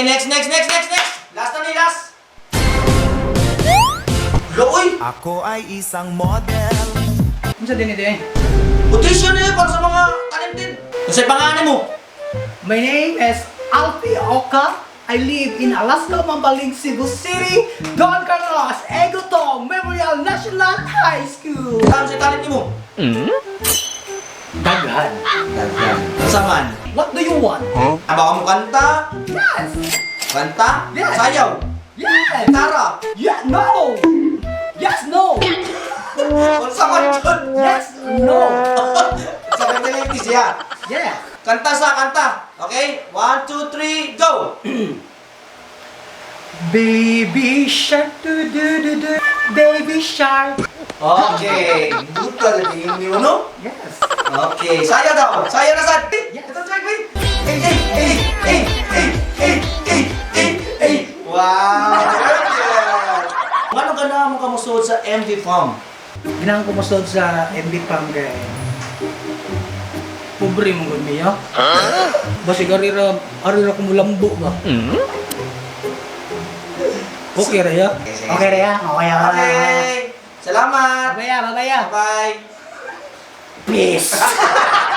Next, next, next, next, next! Last na ni last! Looy! Ako ay isang model Ano sa din ito Audition na yun para sa mga talented. Kung sa'yo pangalan mo. My name is Alfie Oka. I live in Alaska, Mambaling, Cebu City, Don Carlos, Egoto, Memorial National High School. Saan sa talent mo? Daghan. Daghan. Saman. What do you want? Ah, baka mo kanta? Yes! Kanta? Yes. Sayaw? Yes! Gitara? Yeah, no! Yes, no! Kung sa man dyan? Yes, no! Sa kanta siya. Yeah! Kanta sa kanta. Okay? One, two, three, go! Baby shark, do do do do, baby shark. Okay. Buta tingin niyo, no? Yes. Okay. Sayaw daw. Sayaw na sa... Yes. Ito, Jack, wait. Eh, eh, eh, eh, eh, eh, eh, eh, eh. Wow! Ano ka na mo kamusuod sa MV Farm? Ginang ko masod sa MB Pam kay Pobre mo gud niya. Basi garira arira ko mulambo ba. Okay ra ya? Okay ra ya? Okay ra. Okay. Salamat. Babaya, babaya. Bye. Peace.